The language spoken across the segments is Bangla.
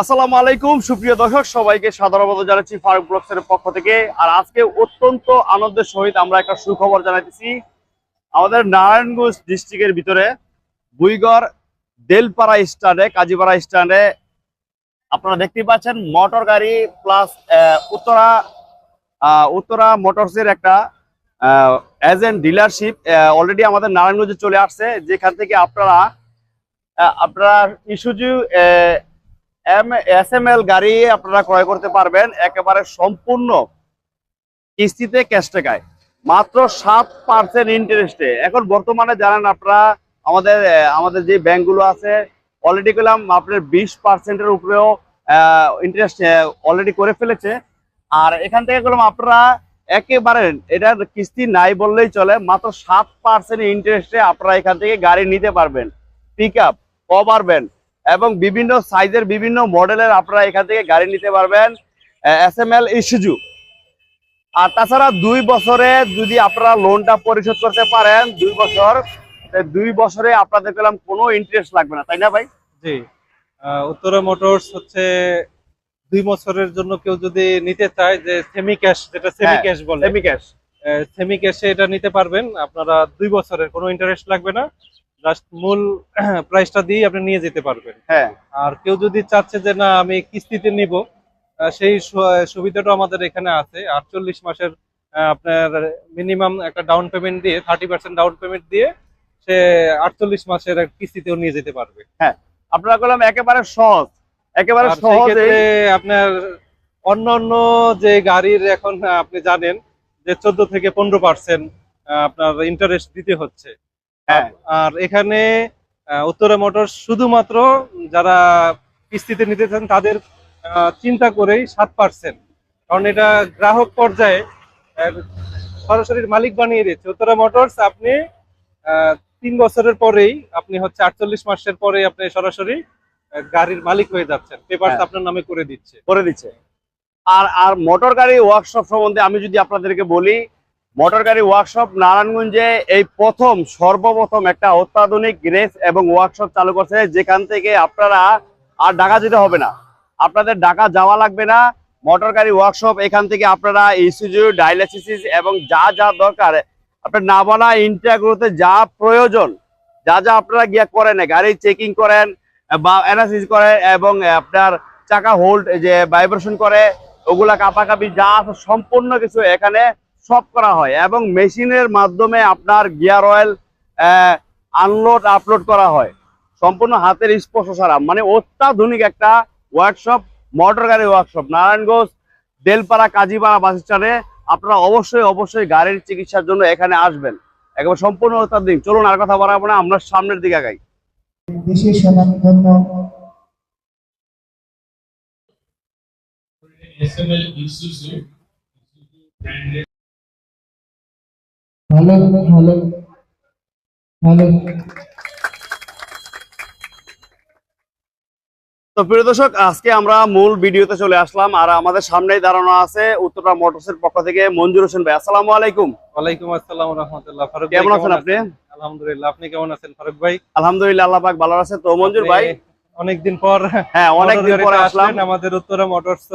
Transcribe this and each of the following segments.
আসসালামু আলাইকুম, সুপ্রিয় দর্শক, সবাইকে সাধারণত জানাচ্ছি ফারুক ব্লগসের পক্ষ থেকে। আর আজকে অত্যন্ত আনন্দের সহিত আমরা একটা সুখবর জানাইতেছি। আমাদের নারায়ণগঞ্জ ডিস্ট্রিক্টের ভিতরে বুইগড় দেলপাড়া স্ট্যান্ডে, কাজীপাড়া স্ট্যান্ডে আপনারা দেখতে পাচ্ছেন মোটর গাড়ি প্লাস উত্তরা উত্তরা মোটরসের একটা অ্যাজ এজেন্ট ডিলারশিপ অলরেডি আমাদের নারায়ণগঞ্জে চলে আসছে। যেখান থেকে আপনারা আপনারা Isuzu M, S M L গাড়ি আপনারা ক্রয় করতে পারবেন একেবারে সম্পূর্ণ কিস্তিতে ক্যাশ টাকায়। মাত্র সাত পার্সেন্ট ইন্টারেস্টে এখন বর্তমানে জানেন আপনারা, আমাদের আমাদের যে ব্যাংকগুলো আছে অলরেডি করলাম, আপনার বিশ পার্সেন্টের উপরেও ইন্টারেস্ট অলরেডি করে ফেলেছে। আর এখান থেকে গেলাম আপনারা একেবারে এটার কিস্তি নাই বললেই চলে, মাত্র সাত পার্সেন্ট ইন্টারেস্টে আপনারা এখান থেকে গাড়ি নিতে পারবেন। পিক আপ কভার ভ্যান এবং বিভিন্ন সাইজের বিভিন্ন মডেলের আপনারা এখান থেকে গাড়ি নিতে পারবেন এস এম এল ইস্যুজু আর তাছাড়া দুই বছরে যদি আপনারা লোনটা পরিশোধ করতে পারেন দুই বছর দুই বছরে আপনাদের পেলাম কোনো ইন্টারেস্ট লাগবে না তাই না ভাই? জি। উত্তরা মোটরস হচ্ছে দুই বছরের জন্য কেউ যদি নিতে চায় যে সেমি ক্যাশ যেটা সেমি ক্যাশ বলে। সেমি ক্যাশ সেমি ক্যাশে এটা নিতে পারবেন আপনারা দুই বছরের কোনো ইন্টারেস্ট লাগবে না। জাস্ট মূল প্রাইসটা দিয়ে আপনি নিয়ে যেতে পারবেন। হ্যাঁ। আর কেউ যদি চাচ্ছে যে না আমি কিস্তিতে নিব সেই সুবিধাটা আমাদের এখানে আছে। আটচল্লিশ মাসের আপনার মিনিমাম একটা ডাউন পেমেন্ট দিয়ে থার্টি পার্সেন্ট ডাউন পেমেন্ট দিয়ে সে আটচল্লিশ মাসের কিস্তিতেও নিয়ে যেতে পারবে। হ্যাঁ। আপনারা করলাম একেবারে সহজ। একেবারে ক্ষেত্রে আপনার অন্য অন্য যে গাড়ির এখন আপনি জানেন যে চোদ্দ থেকে পনেরো পার্সেন্ট আপনার ইন্টারেস্ট দিতে হচ্ছে। আর এখানে উত্তরা মোটর শুধুমাত্র যারা কিস্তিতে নিতে চান তাদের চিন্তা করেই সাত পার্সেন্ট। কারণ এটা গ্রাহক পর্যায়ে সরাসরি মালিক বানিয়ে দিচ্ছে। উত্তরা মোটরস আপনি আহ, তিন বছরের পরেই আপনি হচ্ছে আটচল্লিশ মাসের পরে আপনি সরাসরি গাড়ির মালিক হয়ে যাচ্ছেন। পেপার হ্যাঁ। আপনার নামে করে দিচ্ছে। করে দিচ্ছে। আর আর মোটর গাড়ি ওয়ার্কশপ সম্বন্ধে আমি যদি আপনাদেরকে বলি মোটর গাড়ি ওয়ার্কশপ নারায়ণগঞ্জে এই প্রথম, সর্বপ্রথম একটা অত্যাধুনিক গ্রেস এবং ওয়ার্কশপ চালু করছে, যেখান থেকে আপনারা আর ঢাকা যেতে হবে না। আপনাদের ঢাকা যাওয়া লাগবে না। মোটর গাড়ি ওয়ার্কশপ এখান থেকে আপনারা ইসিজু ডায়ালিসিস এবং যা যা দরকার, আপনার নাবানা ইন্টারগ্রোতে যা প্রয়োজন, যা যা আপনারা গিয়া করেন গাড়ি চেকিং করেন বা অ্যানালিসিস করেন এবং আপনার চাকা হোল্ড যে ভাইব্রেশন করে, ওগুলা কাপাকাপি যা সম্পূর্ণ কিছু এখানে সব করা হয় এবং মেশিনের মাধ্যমে আপনার গিয়ার অয়েল আনলোড আপলোড করা হয়। সম্পূর্ণ হাতের স্পর্শ ছাড়া। মানে অত্যাধুনিক একটা ওয়ার্কশপ মোটর গাড়ি ওয়ার্কশপ নারায়ণগঞ্জ দেলপাড়া কাজীপাড়া বাস স্ট্যান্ডে আপনারা অবশ্যই অবশ্যই গাড়ির চিকিৎসার জন্য এখানে আসবেন। একেবারে সম্পূর্ণ অত্যাধুনিক। চলুন আর কথা বাড়াবো না আমরা সামনের দিকে আগাই। বিশেষ স্বনামধন্য SML Isuzu ভালো ভালো ভালো। তো প্রিয় দর্শক আজকে আমরা মূল ভিডিওতে চলে আসলাম আর আমাদের সামনেই দাঁড়ানো আছে উত্তরা মোটরসের পক্ষ থেকে মঞ্জুর হোসেন ভাই। আসসালামু আলাইকুম। ওয়ালাইকুম আসসালাম রহমতুল্লাহ। ফারুক ভাই কেমন আছেন আপনি? আলহামদুলিল্লাহ আপনি কেমন আছেন ফারুক ভাই? আলহামদুলিল্লাহ আল্লাহ পাক ভালো আছে। তো মঞ্জুর ভাই? অনেকদিন পর হ্যাঁ অনেকদিন মোটর পরে আসলাম। আমাদের উত্তরা মোটরস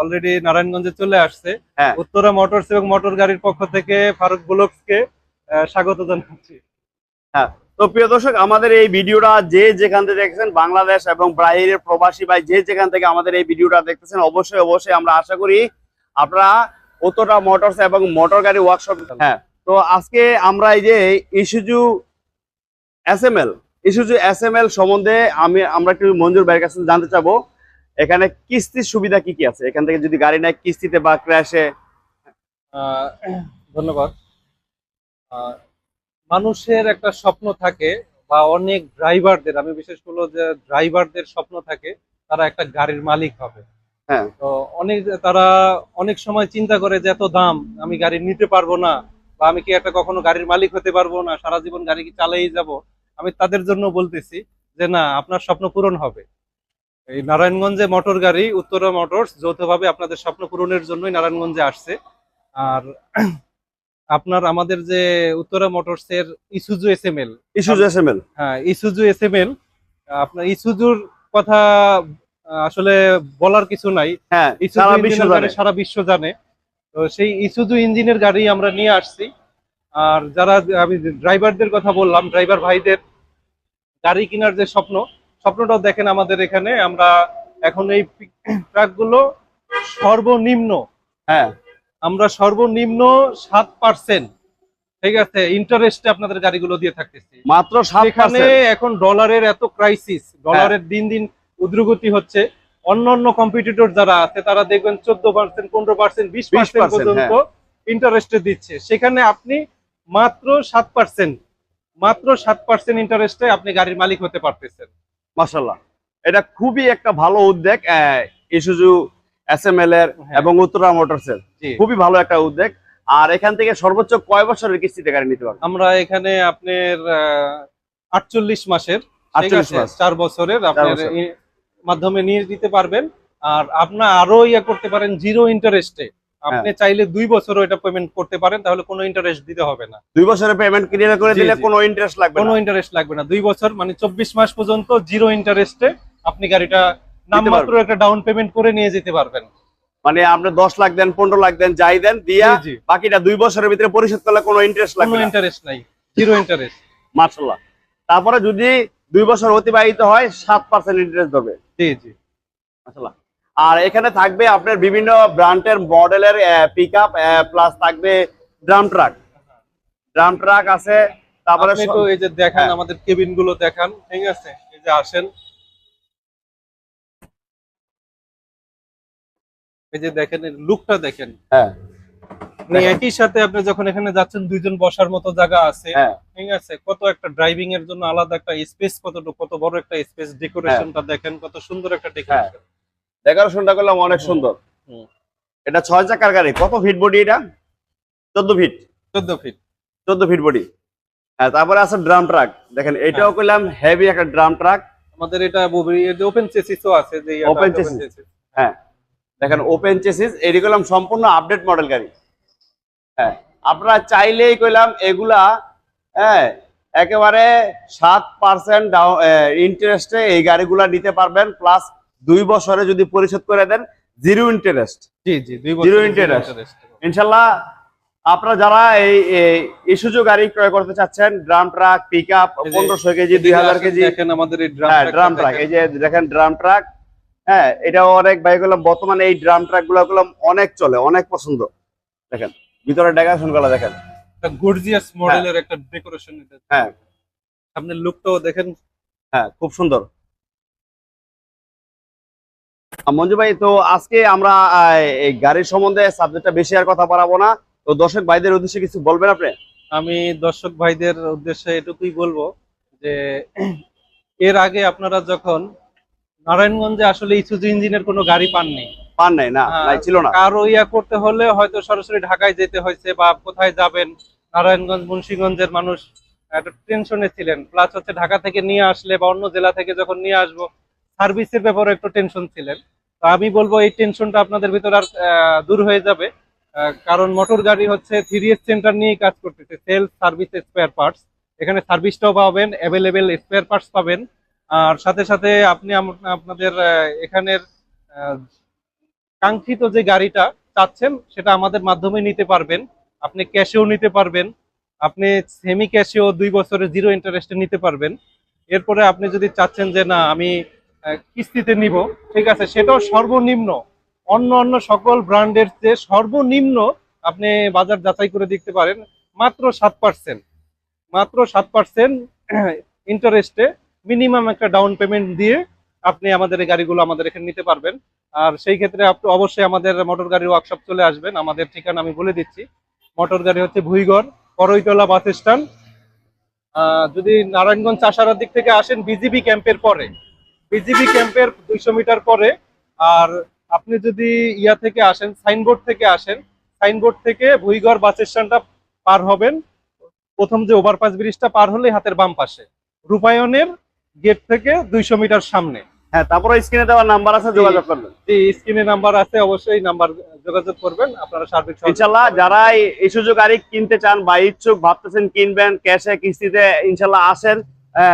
অলরেডি নারায়ণগঞ্জে চলে আসছে। হ্যাঁ। উত্তরা মোটরস এবং মোটর গাড়ির পক্ষ থেকে ফারুক ব্লগসকে আহ, স্বাগত জানাচ্ছি। তো প্রিয় দর্শক আমাদের এই ভিডিওটা যে যেখান থেকে দেখছেন বাংলাদেশ এবং বাইরের প্রবাসী ভাই যে যেখান থেকে আমাদের এই ভিডিওটা দেখতেছেন অবশ্যই অবশ্যই আমরা আশা করি আপনারা উত্তরা মোটরস এবং মোটর গাড়ি ওয়ার্কশপ হ্যাঁ। তো আজকে আমরা এই যে Isuzu S M L Isuzu S M L সম্বন্ধে আমি আমরা একটু মঞ্জুর ভাইয়ের কাছে জানতে চাবো। এখানে কিস্তির সুবিধা কি কি আছে? এখান থেকে যদি গাড়ি নেয় কিস্তিতে বা ক্র্যাশে ধন্যবাদ। মানুষের একটা স্বপ্ন থাকে বা অনেক ড্রাইভারদের আমি বিশেষ করল যে ড্রাইভারদের স্বপ্ন থাকে তারা একটা গাড়ির মালিক হবে। হ্যাঁ। তো অনেক তারা অনেক সময় চিন্তা করে যে এত দাম আমি গাড়ি নিতে পারব না বা আমি কি একটা কখনো গাড়ির মালিক হতে পারব না সারা জীবন গাড়ি কি চালাই যাব? আমি তাদের জন্য বলতেছি যে না আপনার স্বপ্ন পূরণ হবে। এই নারায়ণগঞ্জে মোটর গাড়ি উত্তরা মোটরস যৌথভাবে আপনাদের স্বপ্ন পূরণের জন্যই নারায়ণগঞ্জে আসছে। আর আপনার আমাদের যে উত্তরা মোটরস এর Isuzu S M L Isuzu S M L হ্যাঁ ইসুজু এস এম এল আপনার ইসুজুর কথা আসলে বলার কিছু নাই। হ্যাঁ ইসুজু সারা বিশ্ব জানে। সারা বিশ্ব জানে। তো সেই ইসুজু ইঞ্জিনের গাড়ি আমরা নিয়ে আসছি। আর যারা আমি ড্রাইভারদের কথা বললাম ড্রাইভার ভাইদের গাড়ি কেনার যে স্বপ্ন স্বপ্নটাও দেখেন আমাদের এখানে। আমরা এখন এই ট্রাকগুলো সর্বনিম্ন হ্যাঁ আমরা সর্বনিম্ন সাত পার্সেন্ট ঠিক আছে ইন্টারেস্টে আপনাদের গাড়িগুলো দিয়ে থাকতেছি। মাত্র সাত এখানে এখন ডলারের এত ক্রাইসিস ডলারের দিন দিন উদ্রগতি হচ্ছে। অন্যান্য কম্পিটিটর যারা আছে তারা দেখবেন চোদ্দ পার্সেন্ট পনেরো পার্সেন্ট বিশ পার্সেন্ট পর্যন্ত ইন্টারেস্টে দিচ্ছে। সেখানে আপনি মাত্র সাত পার্সেন্ট মাত্র সাত পার্সেন্ট ইন্টারেস্টে আপনি গাড়ির মালিক হতে পারতেছেন। মাশাল্লাহ এটা খুবই একটা ভালো উদ্যোগ ইসুজু এস এম এল এর হ্যাঁ। এবং উত্তরা মোটরস এর। খুবই ভালো একটা উদ্যোগ। আর এখান থেকে সর্বোচ্চ কয় বছরের কিস্তিতে গাড়ি নিতে পারবেন? আমরা এখানে আপনার আটচল্লিশ মাসের ঠিক 48 আছে মাস। চার বছরের আপনার মাধ্যমে নিয়ে দিতে পারবেন। আর আপনার আরও ইয়ে করতে পারেন জিরো ইন্টারেস্টে আপনি হ্যাঁ। চাইলে দুই বছরও এটা পেমেন্ট করতে পারেন তাহলে কোনো ইন্টারেস্ট দিতে হবে না। দুই বছরের পেমেন্ট ক্লিয়ার করে দিলে। কোনো ইন্টারেস্ট লাগবে কোনো ইন্টারেস্ট লাগবে না। দুই বছর মানে চব্বিশ মাস পর্যন্ত জিরো ইন্টারেস্টে আপনি গাড়িটা নামমাত্র একটা ডাউন পেমেন্ট করে নিয়ে যেতে পারবেন। মানে আপনি দশ লাখ দেন পনেরো লাখ দেন যাই দেন দিয়া। বাকিটা দুই বছরের ভিতরে পরিশোধ করলে কোনো ইন্টারেস্ট কোনো লাগবে না। ইন্টারেস্ট নাই। জিরো ইন্টারেস্ট মার্শাল্লাহ তারপরে যদি দুই বছর অতিবাহিত হয় সাত পার্সেন্ট ইন্টারেস্ট দেবে জি জি। মাশাআল্লাহ। আর এখানে থাকবে আপনার বিভিন্ন ব্র্যান্ডের মডেলের পিক আপ প্লাস থাকবে ড্রাম ট্রাক ড্রাম ট্রাক আছে তারপরে তো এই যে দেখান হ্যাঁ। আমাদের কেবিনগুলো দেখান ঠিক আছে? এই যে আসেন। এই যে দেখেন লুকটা দেখেন। হ্যাঁ। আপনি একই সাথে আপনি যখন এখানে যাচ্ছেন দুইজন বসার মতো জায়গা আছে। হ্যাঁ। ঠিক আছে? কত একটা ড্রাইভিং এর জন্য আলাদা একটা স্পেস কতটুকু কত বড় একটা স্পেস ডেকোরেশনটা দেখেন কত সুন্দর একটা ডেকোরেশন ডেকোরেশনটা করলাম অনেক সুন্দর। এটা ছয় চাকার গাড়ি। কত ফিট বডি এটা? চোদ্দ ফিট চোদ্দ ফিট চোদ্দ ফিট বডি হ্যাঁ তারপরে আছে ড্রাম ট্রাক দেখেন এটাও হ্যাঁ। করলাম হেভি একটা ড্রাম ট্রাক আমাদের এটা ওপেন চেসিসও আছে যে Open chassis। হ্যাঁ। দেখেন ওপেন চেসিস এটি করলাম সম্পূর্ণ আপডেট মডেল গাড়ি। হ্যাঁ আপনারা চাইলেই কইলাম এগুলা হ্যাঁ একেবারে সাত পার্সেন্ট ইন্টারেস্টে এই গাড়িগুলা নিতে পারবেন প্লাস দুই বছরে যদি পরিশোধ করে দেন জিরো ইন্টারেস্ট জি জি দুই Zero ইনশাল্লাহ আপনারা যারা এই ইস্যুজু গাড়ি ক্রয় করতে চাচ্ছেন ড্রাম ট্রাক পিক আপ পনেরোশো কেজি দুই হাজার কেজি। দেখেন আমাদের এই হ্যাঁ ড্রাম ড্রাম ট্রাক এই যে দেখেন ড্রাম ট্রাক হ্যাঁ এটাও অনেক বাইক গুলাম বর্তমানে এই ড্রাম ট্রাকগুলো অনেক চলে অনেক পছন্দ। দেখেন ভিতরে ডেকারেশনগুলো দেখেন। একটা গর্জিয়াস মডেলের একটা ডেকোরেশন হ্যাঁ। আপনার লুকটাও দেখেন। হ্যাঁ খুব সুন্দর। মঞ্জু ভাই তো আজকে আমরা এই গাড়ির সম্বন্ধে সাবজেক্টটা বেশি আর কথা বাড়াবো না। তো দর্শক ভাইদের উদ্দেশ্যে কিছু বলবেন আপনি? আমি দর্শক ভাইদের উদ্দেশ্যে এটুকুই বলব যে এর আগে আপনারা যখন নারায়ণগঞ্জে আসলে ইসুজু ইঞ্জিনের কোনো গাড়ি পাননি। পান নাই না হ্যাঁ, ছিল না। কারও ইয়া করতে হলে হয়তো সরাসরি ঢাকায় যেতে হয়েছে বা কোথায় যাবেন। নারায়ণগঞ্জ মুন্সিগঞ্জের মানুষ একটা টেনশনে ছিলেন। প্লাস হচ্ছে ঢাকা থেকে নিয়ে আসলে বা অন্য জেলা থেকে যখন নিয়ে আসব সার্ভিসের ব্যাপারে একটু টেনশন ছিলেন। তো আমি বলব এই টেনশনটা আপনাদের ভিতর আর দূর হয়ে যাবে। কারণ মোটর গাড়ি হচ্ছে থ্রি এস সেন্টার নিয়েই কাজ করতেছে সেলস সার্ভিস স্পেয়ার পার্টস এখানে সার্ভিসটাও পাবেন অ্যাভেলেবেল স্পেয়ার পার্টস পাবেন। আর সাথে সাথে আপনি আপনাদের এখানের কাঙ্ক্ষিত যে গাড়িটা চাচ্ছেন, সেটা আমাদের মাধ্যমে নিতে পারবেন। আপনি ক্যাশেও নিতে পারবেন। আপনি সেমি ক্যাশেও দুই বছরের জিরো ইন্টারেস্টে নিতে পারবেন। এরপরে আপনি যদি চাচ্ছেন যে, না, আমি কিস্তিতে নিব, ঠিক আছে? সেটাও সর্বনিম্ন। অন্য অন্য সকল ব্র্যান্ডের যে সর্বনিম্ন আপনি বাজার যাচাই করে দেখতে পারেন, মাত্র সাত পার্সেন্ট মাত্র সাত পার্সেন্ট ইন্টারেস্টে মিনিমাম একটা ডাউন পেমেন্ট দিয়ে আপনি আমাদের এই গাড়িগুলো আমাদের এখানে নিতে পারবেন। আর সেই ক্ষেত্রে আপনি অবশ্যই আমাদের মোটর গাড়ির ওয়ার্কশপ চলে আসবেন। আমাদের ঠিকানা আমি বলে দিচ্ছি। মোটর গাড়ি হচ্ছে ভুইগড় করইতলা বাস স্ট্যান্ড। যদি নারায়ণগঞ্জ চাষারার দিক থেকে আসেন বিজিবি ক্যাম্পের পরে। বিজিবি ক্যাম্পের দুইশো মিটার পরে। আর আপনি যদি ইয়া থেকে আসেন সাইনবোর্ড থেকে আসেন সাইনবোর্ড থেকে ভুইগড় বাস স্ট্যান্ডটা পার হবেন। প্রথম যে ওভারপাস ব্রিজটা পার হলে হাতের বাম পাশে। রূপায়ণের গেট থেকে দুইশো মিটার সামনে। হ্যাঁ তারপরে স্ক্রিনে দেওয়ার নাম্বার আছে যোগাযোগ করবেন। যে স্ক্রিনে নাম্বার আছে অবশ্যই নাম্বার যোগাযোগ করবেন। আপনারা সার্বিক ইনশাল্লাহ যারা এই সুযোগ গাড়ি কিনতে চান বা ইচ্ছুক ভাবতেছেন কিনবেন ক্যাশে কিস্তিতে ইনশাল্লাহ আসেন।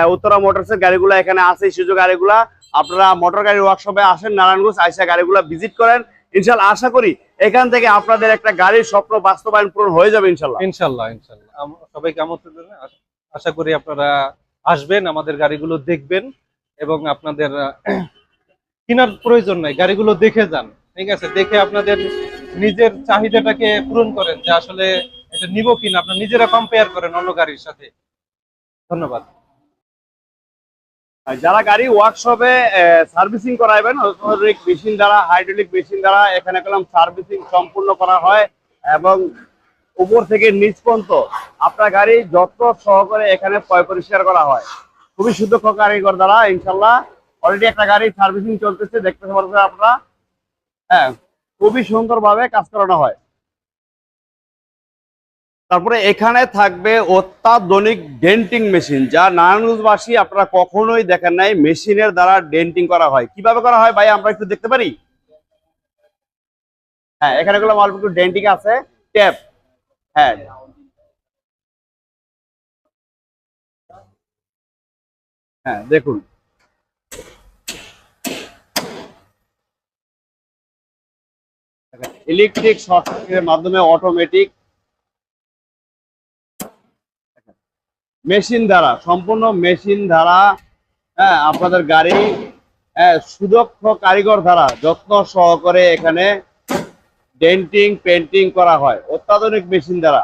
উত্তরা মোটরসের গাড়িগুলো এখানে আছে সুযোগ গাড়িগুলা। আপনারা মোটর গাড়ির ওয়ার্কশপে আসেন, নারায়ণগঞ্জ আইসা গাড়িগুলো ভিজিট করেন। ইনশাল্লাহ আশা করি এখান থেকে আপনাদের একটা গাড়ির স্বপ্ন বাস্তবায়ন পূরণ হয়ে যাবে ইনশাল্লাহ ইনশাল্লাহ ইনশাল্লাহ সবাইকে আমন্ত্রণ আশা- করি আপনারা আসবেন, আমাদের গাড়িগুলো দেখবেন এবং আপনাদের কেনার প্রয়োজন নাই, গাড়িগুলো দেখে যান। ঠিক আছে? দেখে আপনাদের নিজের চাহিদাটাকে পূরণ করেন যে আসলে এটা নিব কিনা। আপনারা নিজেরা কম্পেয়ার করেন অন্য গাড়ির সাথে। ধন্যবাদ। যারা গাড়ি ওয়ার্কশপে সার্ভিসিং করাইবেন অত্যাধুনিক মেশিন দ্বারা হাইড্রোলিক মেশিন দ্বারা, এখানে কলম সার্ভিসিং সম্পূর্ণ করা হয় এবং উপর থেকে নিচ পর্যন্ত আপনার গাড়ি যত্ন সহকারে এখানে পরিষ্কার করা হয়। খুবই সুদক্ষ কারিগর দ্বারা ইনশাল্লাহ অলরেডি একটা গাড়ি সার্ভিসিং চলতেছে, দেখতে পাচ্ছেন আপনারা। হ্যাঁ খুবই সুন্দরভাবে কাজ করানো হয়। তারপরে এখানে থাকবে অত্যাধুনিক ডেন্টিং মেশিন, যা নারায়ণগঞ্জবাসী আপনারা কখনোই দেখেন নাই, মেশিনের দ্বারা ডেন্টিং করা হয়। কীভাবে করা হয় ভাই, আমরা একটু দেখতে পারি? হ্যাঁ এখানে গুলো অল্প একটু ডেন্টিং আছে, ট্যাপ। হ্যাঁ। হ্যাঁ দেখুন। ইলেকট্রিক শর্ট সার্কিটের মাধ্যমে অটোমেটিক মেশিন দ্বারা, সম্পূর্ণ মেশিন দ্বারা হ্যাঁ আপনাদের গাড়ি হ্যাঁ সুদক্ষ কারিগর দ্বারা যত্ন সহকারে এখানে ডেন্টিং, পেন্টিং করা হয়, অত্যাধুনিক মেশিন দ্বারা।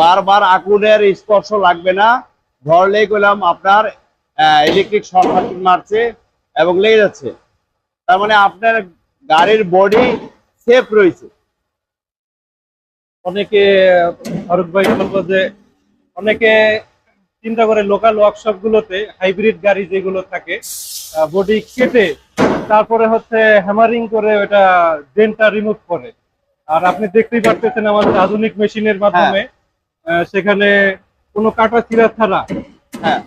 বারবার আগুনের স্পর্শ লাগবে না, ধরলেই করলাম আপনার ইলেকট্রিক শর্ট মারছে এবং লেগে যাচ্ছে। তার মানে আপনার গাড়ির বডি সেফ রয়েছে। অনেকে ফারুক ভাই বলব যে অনেকে চিন্তা করে লোকাল ওয়ার্কশপ গুলোতে হাইব্রিড গাড়ি যেগুলো থাকে বডি কেটে তারপরে হচ্ছে হ্যামারিং করে ওটা ডেনটা রিমুভ করে। আর আপনি দেখতেই পারতেছেন আমাদের আধুনিক মেশিনের মাধ্যমে আহ, সেখানে কোনো কাটা চিরা ছাড়া হ্যাঁ।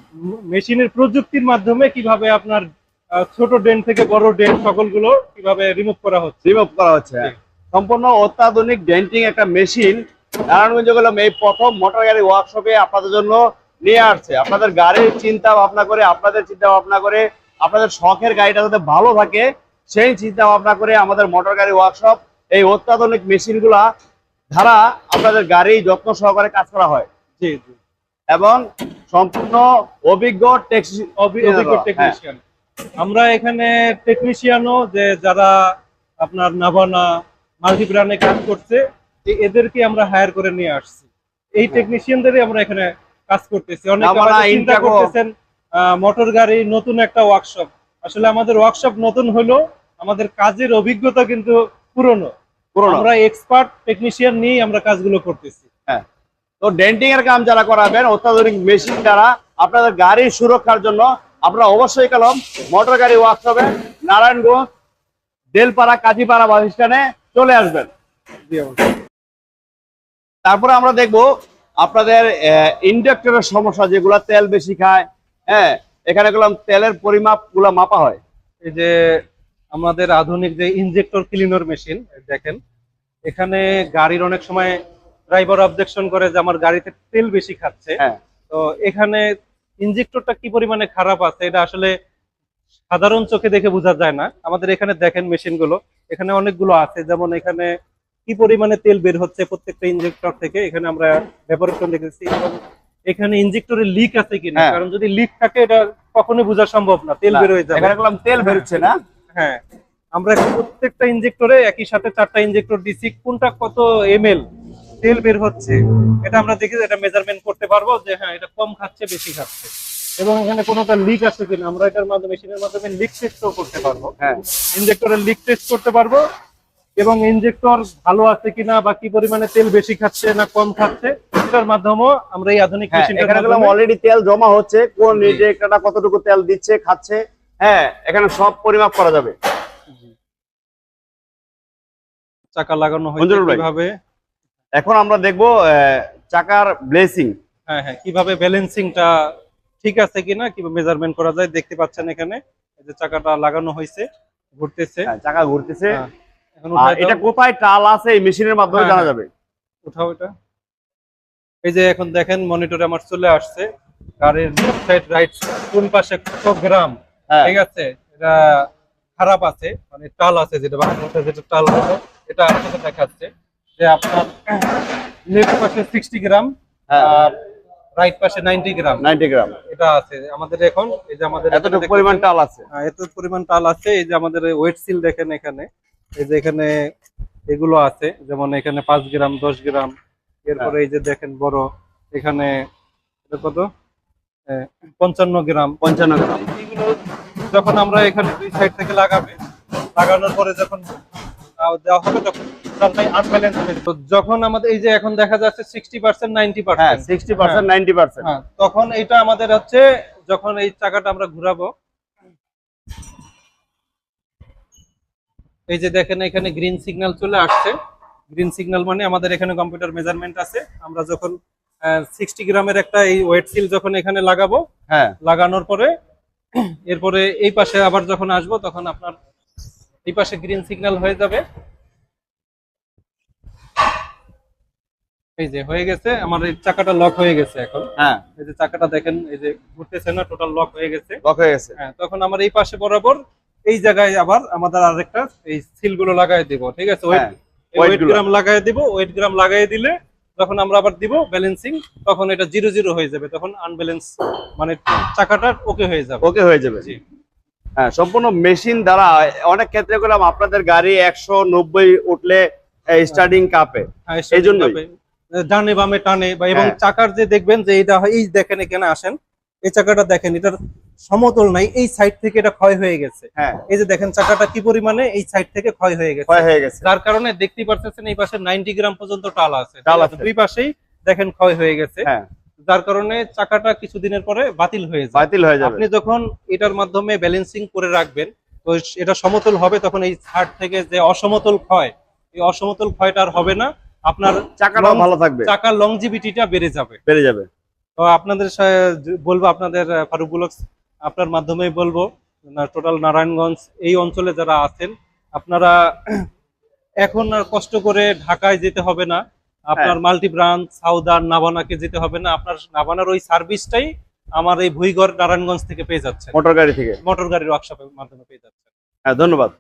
মেশিনের প্রযুক্তির মাধ্যমে কীভাবে আপনার ছোট ডেন থেকে বড় ডেন সকলগুলো কীভাবে রিমুভ করা হচ্ছে। রিমুভ করা হচ্ছে হ্যাঁ। সম্পূর্ণ অত্যাধুনিক ডেন্টিং একটা মেশিন। নারায়ণগঞ্জ গেলাম এই প্রথম মোটর গাড়ি ওয়ার্কশপে আপনাদের জন্য নিয়ে আসছে। আপনাদের গাড়ির চিন্তা ভাবনা করে আপনাদের চিন্তা ভাবনা করে আপনাদের শখের গাড়িটা যাতে ভালো থাকে সেই চিন্তা ভাবনা করে আমাদের মোটর গাড়ি ওয়ার্কশপ এই অত্যাধুনিক মেশিনগুলা দ্বারা আপনাদের গাড়ি যত্ন সহকারে কাজ করা হয়। জি জি। এবং সম্পূর্ণ অভিজ্ঞ অভিজ্ঞ। টেকনিশিয়ান আমরা এখানে টেকনিশিয়ানও যে যারা আপনার নাভানা মাল্টি ব্র্যান্ডে কাজ করছে এদেরকে আমরা হায়ার করে নিয়ে আসছি। এই টেকনিশিয়ানদেরই আমরা এখানে কাজ করতেছি। অনেকে হয়তো চিন্তা করতেছেন মোটর গাড়ি নতুন একটা ওয়ার্কশপ আসলে আমাদের ওয়ার্কশপ নতুন হলেও আমাদের কাজের অভিজ্ঞতা কিন্তু পুরনো। পুরোনো। আমরা এক্সপার্ট টেকনিশিয়ান নিয়ে আমরা কাজগুলো করতেছি। হ্যাঁ। তো ডেন্টিং এর কাম যারা করাবেন অত্যাধুনিক মেশিন দ্বারা আপনাদের গাড়ির সুরক্ষার জন্য আপনারা অবশ্যই কলম মোটর গাড়ি ওয়ার্কশপে নারায়ণগঞ্জ দেলপাড়া কাজীপাড়া বাস স্ট্যান্ডে চলে আসবেন। তারপরে আমরা দেখব আপনাদের ইন্ডাক্টরের সমস্যা যেগুলো তেল বেশি খায় হ্যাঁ এখানে গেলাম তেলের পরিমাপগুলা মাপা হয়। এই যে আমাদের আধুনিক যে ইনজেক্টর ক্লিনার মেশিন দেখেন এখানে গাড়ির অনেক সময় ড্রাইভার অবজেকশন করে যে আমার গাড়িতে তেল বেশি খাচ্ছে। হ্যাঁ। তো এখানে ইনজেক্টরটা কি পরিমাণে খারাপ আছে এটা আসলে সাধারণ চোখে দেখে বোঝা যায় না। আমাদের এখানে দেখেন মেশিনগুলো। এখানে অনেকগুলো আছে। যেমন এখানে কি পরিমাণে তেল বের হচ্ছে প্রত্যেকটা ইঞ্জেক্টর থেকে এখানে আমরা ভেপারেশন দেখেছি এবং এখানে ইনজেক্টরে লিক আছে কিনা হ্যাঁ। কারণ যদি লিক থাকে এটা কখনোই বোঝা সম্ভব না তেল বের হয়ে যাবে। এখানে তেল বেরোচ্ছে না। হ্যাঁ আমরা প্রত্যেকটা ইঞ্জেক্টরে একই সাথে চারটা ইনজেক্টর দিচ্ছি কোনটা কত এমএল তেল বের হচ্ছে এটা আমরা দেখে এটা মেজারমেন্ট করতে পারব যে হ্যাঁ এটা কম খাচ্ছে বেশি খাচ্ছে। এবং এখানে কোনোটা লিক আছে কিনা আমরা এটার মাধ্যমে মেশিনের মাধ্যমে লিক টেস্টও করতে পারব। হ্যাঁ। ইনজেক্টরের লিক টেস্ট করতে পারব এবং ইনজেক্টর ভালো আছে কিনা বা কি পরিমাণে তেল বেশি খাচ্ছে না কম খাচ্ছে মাধ্যমেও আমরা এই আধুনিক হ্যাঁ অলরেডি তেল জমা হচ্ছে কোন কতটুকু তেল দিচ্ছে খাচ্ছে হ্যাঁ এখানে সব পরিমাপ করা যাবে। চাকা লাগানো হয়েছে কীভাবে? এখন আমরা দেখব চাকার ব্লেসিং হ্যাঁ হ্যাঁ কীভাবে ব্যালেন্সিংটা ঠিক আছে কিনা কীভাবে মেজারমেন্ট করা যায় দেখতে পাচ্ছেন এখানে এই যে চাকাটা লাগানো হয়েছে ঘুরতেছে। চাকা ঘুরতেছে। হ্যাঁ, এখন এটা কোথায়? টাল আছে এই মেশিনের মাধ্যমে হ্যাঁ, জানা হ্যাঁ। যাবে। উঠাও এটা। এই যে এখন দেখেন মনিটরে আমার চলে আসছে। গাড়ির লেফট সাইড রাইট কোন পাশে কত গ্রাম হ্যাঁ। ঠিক আছে? এটা খারাপ আছে মানে টাল আছে যেটা বাংলাতে যেটা টাল আছে এটা আপনাকে দেখাচ্ছে। যে আপনার লেফট পাশে সিক্সটি গ্রাম হ্যাঁ। আর রাইট পাশে নাইনটি গ্রাম নাইনটি গ্রাম এটা আছে আমাদের এখন এই যে আমাদের এতটুকু পরিমাণ টাল আছে। হ্যাঁ, এত পরিমাণ টাল আছে এই যে আমাদের ওয়েট সিল দেখেন এখানে। এই যে এখানে এগুলো আছে যেমন এখানে পাঁচ গ্রাম দশ গ্রাম এরপরে এই যে দেখেন বড় এখানে এটা কত? পঞ্চান্ন গ্রাম পঞ্চান্ন গ্রাম এইগুলো যখন আমরা এখানে দুই সাইড থেকে লাগাবে লাগানোর পরে যখন দেওয়া হবে তখন যখন আমাদের এই যে এখন দেখা যাচ্ছে সিক্সটি পার্সেন্ট নাইনটি হ্যাঁ percent sixty percent ninety percent হ্যাঁ তখন এটা আমাদের হচ্ছে যখন এই চাকাটা আমরা ঘুরাবো। এই যে দেখেন এখানে গ্রিন সিগন্যাল চলে আসছে। গ্রিন সিগন্যাল মানে আমাদের এখানে কম্পিউটার মেজারমেন্ট আছে। আমরা যখন সিক্সটি গ্রামের একটা এই ওয়েট সিল যখন এখানে লাগাবো হ্যাঁ। লাগানোর পরে এরপরে এই পাশে আবার যখন আসব তখন আপনার এই পাশে গ্রিন সিগন্যাল হয়ে যাবে। এই যে হয়ে গেছে আমার এই চাকাটা লক হয়ে গেছে এখন। হ্যাঁ। এই যে চাকাটা দেখেন এই যে ঘুরতেছে না টোটাল লক হয়ে গেছে। লক হয়ে গেছে। হ্যাঁ তখন আমার এই পাশে বরাবর এই জায়গায় আবার আমাদের আরেকটা এই সিলগুলো লাগাই দিব ঠিক আছে? হ্যাঁ, ওয়েট গ্রাম লাগাই দিব ওয়েট গ্রাম লাগাই দিলে যখন আমরা আবার দিব ব্যালেন্সিং তখন এটা জিরো জিরো হয়ে যাবে তখন আনব্যালেন্স মানে চাকাটা ওকে হয়ে যাবে। ওকে হয়ে যাবে। জি। হ্যাঁ সম্পূর্ণ মেশিন দ্বারা অনেক ক্ষেত্রে করলাম আপনাদের গাড়ি একশো নব্বই উঠলে স্টার্টিং কাপে হ্যাঁ, এই জন্যই। ডানে বামে টানে বা এবং হ্যাঁ। চাকার যে দেখবেন যে এটা এই দেখেন এখানে আসেন এই চাকাটা দেখেন এটার সমতল নাই এই সাইড থেকে এটা ক্ষয় হয়ে গেছে। হ্যাঁ। এই যে দেখেন চাকাটা কি পরিমাণে এই সাইড থেকে ক্ষয় হয়ে গেছে। ক্ষয় হয়ে গেছে। যার কারণে দেখতেই পারতেছেন এই পাশে নাইনটি গ্রাম পর্যন্ত টাল আছে। টাল আছে? আছে। দুই পাশেই দেখেন ক্ষয় হয়ে গেছে। হ্যাঁ। যার কারণে চাকাটা কিছুদিনের পরে বাতিল হয়ে যায় বাতিল হয়ে যাবে। আপনি যখন এটার মাধ্যমে ব্যালেন্সিং করে রাখবেন তো এটা সমতল হবে তখন এই ছাড় থেকে যে অসমতল ক্ষয় এই অসমতল ক্ষয়টা আর হবে না। আপনার long- ভালো থাকবে। চাকার লংজিভিটিটা বেড়ে যাবে। বেড়ে যাবে। তো আপনাদের বলব আপনাদের ফারুক বুলক্স আপনার মাধ্যমে বলব টোটাল নারায়ণগঞ্জ এই অঞ্চলে যারা আছেন আপনারা এখন আর কষ্ট করে ঢাকায় যেতে হবে না। আপনার মাল্টি ব্রাঞ্চ সাউদার নাভানাকে যেতে হবে না। আপনার নাভানার ওই সার্ভিসটাই আমার এই ভুইগড় নারায়ণগঞ্জ থেকে পেয়ে যাচ্ছে মোটর গাড়ি থেকে। মোটর গাড়ির ওয়ার্কশপের মাধ্যমে পেয়ে যাচ্ছে হ্যাঁ ধন্যবাদ।